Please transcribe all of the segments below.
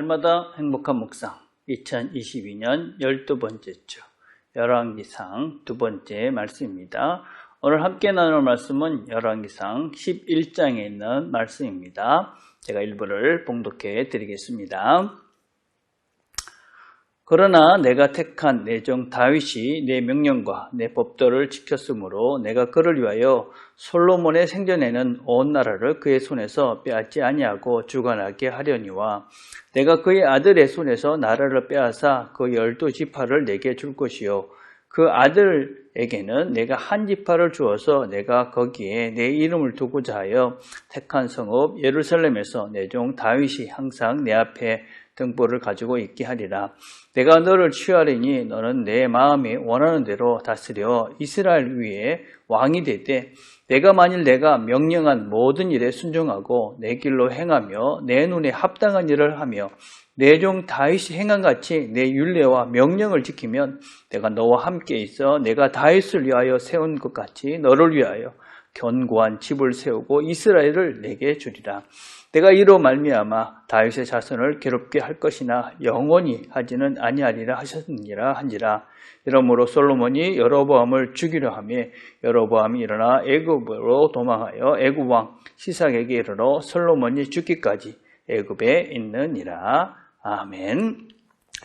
날마다 행복한 묵상 2022년 12번째 주 열왕기상 두 번째 말씀입니다. 오늘 함께 나눌 말씀은 열왕기상 11장에 있는 말씀입니다. 제가 일부를 봉독해 드리겠습니다. 그러나 내가 택한 내 종 다윗이 내 명령과 내 법도를 지켰으므로 내가 그를 위하여 솔로몬의 생전에는 온 나라를 그의 손에서 빼앗지 아니하고 주관하게 하려니와 내가 그의 아들의 손에서 나라를 빼앗아 그 열두 지파를 내게 줄 것이요. 그 아들에게는 내가 한 지파를 주어서 내가 거기에 내 이름을 두고자 하여 택한 성읍 예루살렘에서 내 종 다윗이 항상 내 앞에 등불을 가지고 있게 하리라. 내가 너를 취하리니 너는 내 마음이 원하는 대로 다스려 이스라엘 위에 왕이 되되 내가 만일 내가 명령한 모든 일에 순종하고 내 길로 행하며 내 눈에 합당한 일을 하며 내종 다윗이 행한 같이 내 율례와 명령을 지키면 내가 너와 함께 있어 내가 다윗을 위하여 세운 것 같이 너를 위하여 견고한 집을 세우고 이스라엘을 내게 주리라. 내가 이로 말미암아 다윗의 자손을 괴롭게 할 것이나 영원히 하지는 아니하리라 하셨느니라 한지라. 이러므로 솔로몬이 여로보암을 죽이려 하며 여로보암이 일어나 애굽으로 도망하여 애굽 왕 시삭에게 이르러 솔로몬이 죽기까지 애굽에 있느니라. 아멘.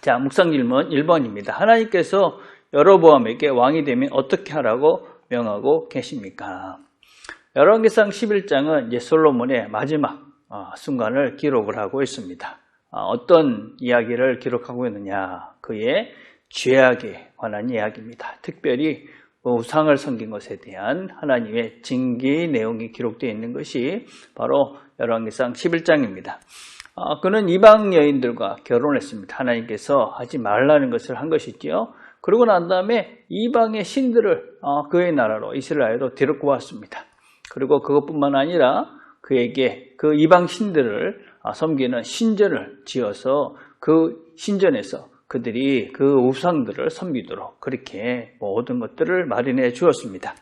자, 묵상 질문 1번입니다. 하나님께서 여로보암에게 왕이 되면 어떻게 하라고 명하고 계십니까? 열왕기상 11장은 이제 솔로몬의 마지막 순간을 기록을 하고 있습니다. 어떤 이야기를 기록하고 있느냐? 그의 죄악에 관한 이야기입니다. 특별히 우상을 섬긴 것에 대한 하나님의 징계 내용이 기록되어 있는 것이 바로 열왕기상 11장입니다. 그는 이방 여인들과 결혼했습니다. 하나님께서 하지 말라는 것을 한 것이지요. 그러고 난 다음에 이방의 신들을 그의 나라로 이스라엘로 데리고 왔습니다. 그리고 그것뿐만 아니라 그에게 그 이방 신들을 섬기는 신전을 지어서 그 신전에서 그들이 그 우상들을 섬기도록 그렇게 모든 것들을 마련해 주었습니다.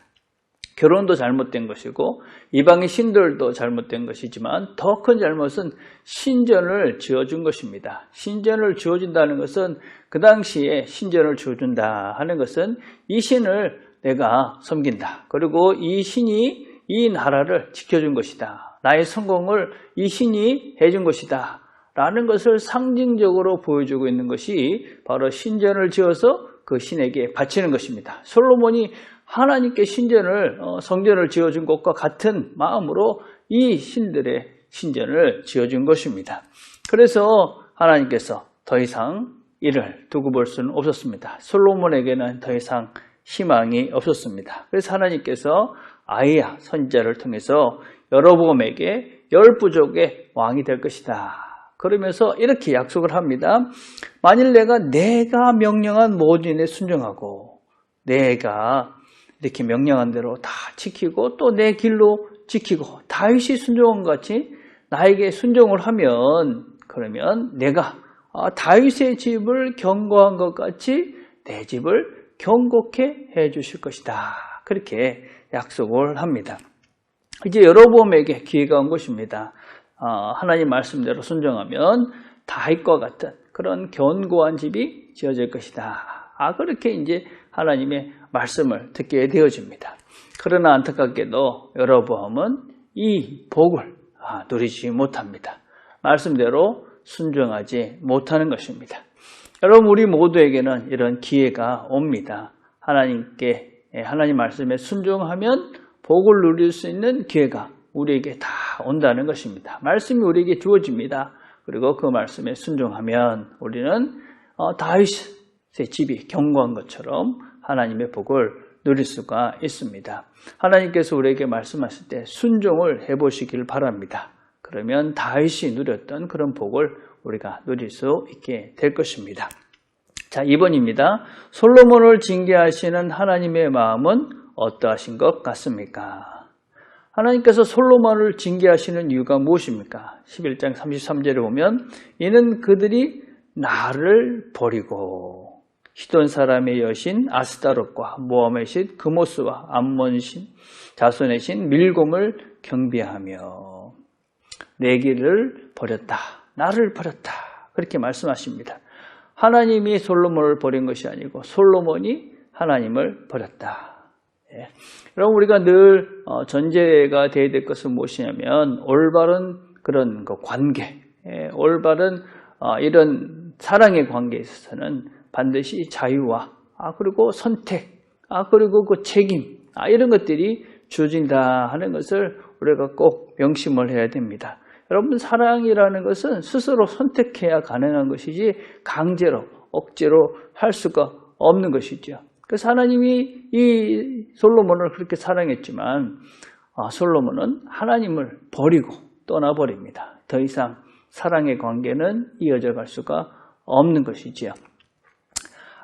결혼도 잘못된 것이고 이방의 신들도 잘못된 것이지만 더 큰 잘못은 신전을 지어준 것입니다. 신전을 지어준다는 것은 그 당시에 신전을 지어준다 하는 것은 이 신을 내가 섬긴다. 그리고 이 신이 이 나라를 지켜준 것이다. 나의 성공을 이 신이 해준 것이다. 라는 것을 상징적으로 보여주고 있는 것이 바로 신전을 지어서 그 신에게 바치는 것입니다. 솔로몬이 하나님께 신전을 어, 성전을 지어준 것과 같은 마음으로 이 신들의 신전을 지어준 것입니다. 그래서 하나님께서 더 이상 이를 두고 볼 수는 없었습니다. 솔로몬에게는 더 이상 희망이 없었습니다. 그래서 하나님께서 아이야 선자를 통해서 여러보암에게 열 부족의 왕이 될 것이다. 그러면서 이렇게 약속을 합니다. 만일 내가 내가 명령한 모든 일에 순종하고 내가 이렇게 명령한 대로 다 지키고 또 내 길로 지키고 다윗이 순종한 것 같이 나에게 순종을 하면 그러면 내가 아, 다윗의 집을 경고한 것 같이 내 집을 경고케 해 주실 것이다. 그렇게 약속을 합니다. 이제 여러분에게 기회가 온 것입니다. 어, 하나님 말씀대로 순종하면 다윗과 같은 그런 견고한 집이 지어질 것이다. 아 그렇게 이제 하나님의 말씀을 듣게 되어집니다. 그러나 안타깝게도 여러분은 이 복을 아, 누리지 못합니다. 말씀대로 순종하지 못하는 것입니다. 여러분 우리 모두에게는 이런 기회가 옵니다. 하나님께 예, 하나님 말씀에 순종하면 복을 누릴 수 있는 기회가 우리에게 다 온다는 것입니다. 말씀이 우리에게 주어집니다. 그리고 그 말씀에 순종하면 우리는 어, 다윗의 집이 견고한 것처럼 하나님의 복을 누릴 수가 있습니다. 하나님께서 우리에게 말씀하실 때 순종을 해보시길 바랍니다. 그러면 다윗이 누렸던 그런 복을 우리가 누릴 수 있게 될 것입니다. 자, 2번입니다. 솔로몬을 징계하시는 하나님의 마음은 어떠하신 것 같습니까? 하나님께서 솔로몬을 징계하시는 이유가 무엇입니까? 11장 33절에 보면 이는 그들이 나를 버리고 히돈 사람의 여신 아스타롯과 모함의 신 그모스와 암몬 신 자손의 신 밀곰을 경비하며 내 길을 버렸다. 나를 버렸다. 그렇게 말씀하십니다. 하나님이 솔로몬을 버린 것이 아니고 솔로몬이 하나님을 버렸다. 예. 여러분 우리가 늘 어, 전제가 되어야 될 것은 무엇이냐면 올바른 그런 그 관계, 예, 올바른 어, 이런 사랑의 관계에 있어서는 반드시 자유와 아 그리고 선택, 아 그리고 그 책임, 아 이런 것들이 주어진다 하는 것을 우리가 꼭 명심을 해야 됩니다. 여러분 사랑이라는 것은 스스로 선택해야 가능한 것이지 강제로 억지로 할 수가 없는 것이죠. 그래서 하나님이 이 솔로몬을 그렇게 사랑했지만 아, 솔로몬은 하나님을 버리고 떠나버립니다. 더 이상 사랑의 관계는 이어져 갈 수가 없는 것이지요.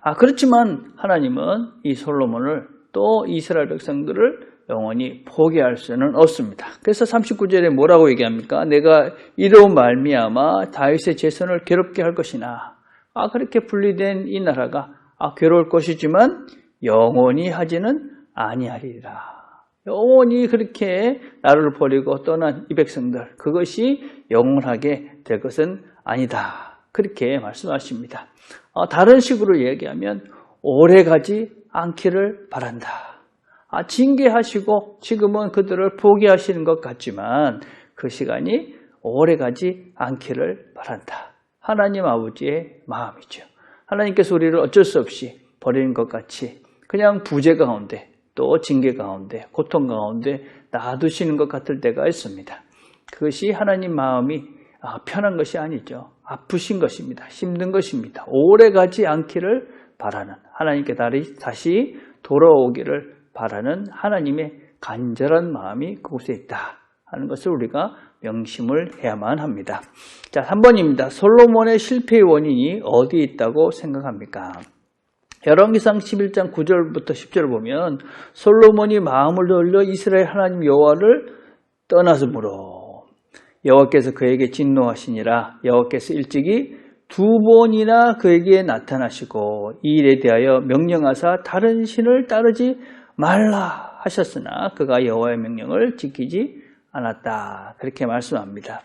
아, 그렇지만 하나님은 이 솔로몬을 또 이스라엘 백성들을 영원히 포기할 수는 없습니다. 그래서 39절에 뭐라고 얘기합니까? 내가 이로운 말미암아 다윗의 재선을 괴롭게 할 것이나 아 그렇게 분리된 이 나라가 아 괴로울 것이지만 영원히 하지는 아니하리라. 영원히 그렇게 나를 버리고 떠난 이 백성들 그것이 영원하게 될 것은 아니다. 그렇게 말씀하십니다. 어, 다른 식으로 얘기하면 오래가지 않기를 바란다. 아, 징계하시고 지금은 그들을 포기하시는 것 같지만 그 시간이 오래가지 않기를 바란다. 하나님 아버지의 마음이죠. 하나님께서 우리를 어쩔 수 없이 버리는 것 같이 그냥 부재 가운데 또 징계 가운데 고통 가운데 놔두시는 것 같을 때가 있습니다. 그것이 하나님 마음이 아, 편한 것이 아니죠. 아프신 것입니다. 힘든 것입니다. 오래 가지 않기를 바라는 하나님께 다시 돌아오기를 바라는 하나님의 간절한 마음이 그곳에 있다 하는 것을 우리가 명심을 해야만 합니다. 자, 3번입니다. 솔로몬의 실패의 원인이 어디에 있다고 생각합니까? 열왕기상 11장 9절부터 10절을 보면 솔로몬이 마음을 돌려 이스라엘 하나님 여호와를 떠나서므로 여호와께서 그에게 진노하시니라 여호와께서 일찍이 두 번이나 그에게 나타나시고 이 일에 대하여 명령하사 다른 신을 따르지 말라 하셨으나 그가 여호와의 명령을 지키지 않았다. 그렇게 말씀합니다.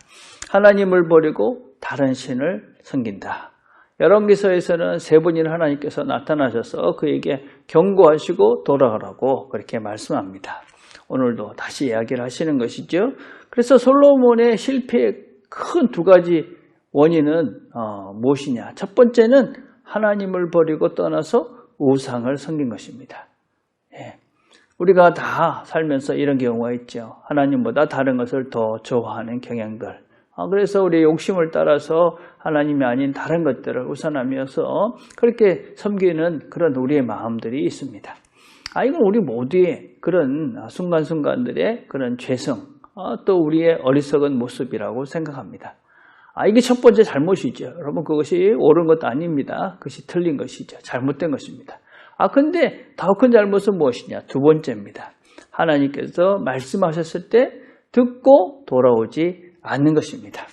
하나님을 버리고 다른 신을 섬긴다. 열왕기서에서는 세 번이나 하나님께서 나타나셔서 그에게 경고하시고 돌아가라고 그렇게 말씀합니다. 오늘도 다시 이야기를 하시는 것이죠. 그래서 솔로몬의 실패의 큰 두 가지 원인은 어, 무엇이냐? 첫 번째는 하나님을 버리고 떠나서 우상을 섬긴 것입니다. 예. 우리가 다 살면서 이런 경우가 있죠. 하나님보다 다른 것을 더 좋아하는 경향들. 아, 그래서 우리 욕심을 따라서 하나님이 아닌 다른 것들을 우선하면서 그렇게 섬기는 그런 우리의 마음들이 있습니다. 아, 이건 우리 모두의 그런 순간순간들의 그런 죄성, 아, 또 우리의 어리석은 모습이라고 생각합니다. 아, 이게 첫 번째 잘못이죠. 여러분, 그것이 옳은 것도 아닙니다. 그것이 틀린 것이죠. 잘못된 것입니다. 아, 근데 더 큰 잘못은 무엇이냐? 두 번째입니다. 하나님께서 말씀하셨을 때 듣고 돌아오지 않는 것입니다.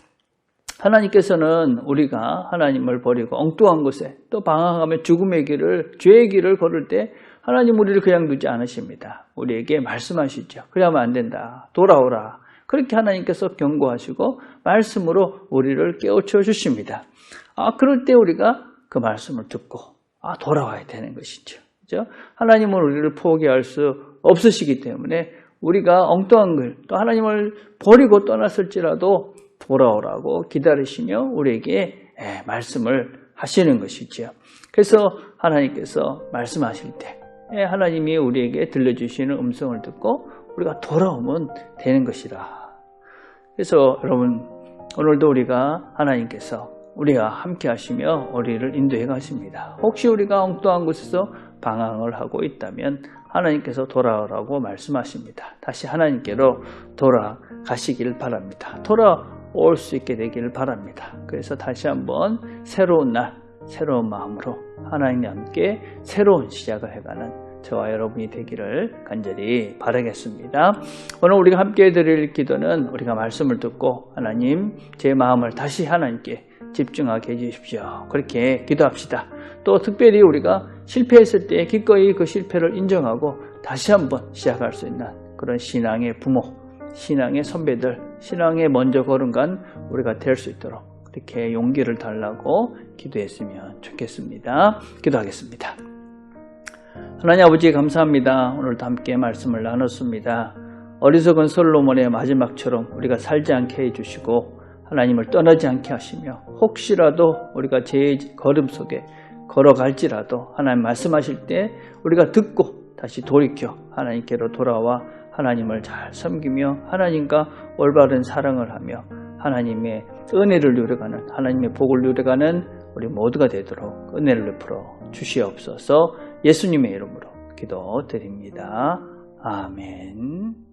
하나님께서는 우리가 하나님을 버리고 엉뚱한 곳에 또 방황하며 죽음의 길을, 죄의 길을 걸을 때 하나님 우리를 그냥 두지 않으십니다. 우리에게 말씀하시죠. 그러면 안 된다. 돌아오라. 그렇게 하나님께서 경고하시고 말씀으로 우리를 깨우쳐 주십니다. 아, 그럴 때 우리가 그 말씀을 듣고 아, 돌아와야 되는 것이죠. 그죠? 하나님은 우리를 포기할 수 없으시기 때문에 우리가 엉뚱한 글, 또 하나님을 버리고 떠났을지라도 돌아오라고 기다리시며 우리에게 예, 말씀을 하시는 것이죠. 그래서 하나님께서 말씀하실 때 예, 하나님이 우리에게 들려주시는 음성을 듣고 우리가 돌아오면 되는 것이라. 그래서 여러분 오늘도 우리가 하나님께서 우리가 함께 하시며 우리를 인도해 가십니다. 혹시 우리가 엉뚱한 곳에서 방황을 하고 있다면 하나님께서 돌아오라고 말씀하십니다. 다시 하나님께로 돌아가시길 바랍니다. 돌아올 수 있게 되기를 바랍니다. 그래서 다시 한번 새로운 날, 새로운 마음으로 하나님과 함께 새로운 시작을 해가는 저와 여러분이 되기를 간절히 바라겠습니다. 오늘 우리가 함께 드릴 기도는 우리가 말씀을 듣고 하나님 제 마음을 다시 하나님께 집중하게 해주십시오. 그렇게 기도합시다. 또 특별히 우리가 실패했을 때 기꺼이 그 실패를 인정하고 다시 한번 시작할 수 있는 그런 신앙의 부모, 신앙의 선배들, 신앙의 먼저 걸음간 우리가 될 수 있도록 그렇게 용기를 달라고 기도했으면 좋겠습니다. 기도하겠습니다. 하나님 아버지 감사합니다. 오늘도 함께 말씀을 나눴습니다. 어리석은 솔로몬의 마지막처럼 우리가 살지 않게 해주시고 하나님을 떠나지 않게 하시며 혹시라도 우리가 제 걸음 속에 걸어갈지라도 하나님 말씀하실 때 우리가 듣고 다시 돌이켜 하나님께로 돌아와 하나님을 잘 섬기며 하나님과 올바른 사랑을 하며 하나님의 은혜를 누려가는 하나님의 복을 누려가는 우리 모두가 되도록 은혜를 베풀어 주시옵소서 예수님의 이름으로 기도드립니다. 아멘.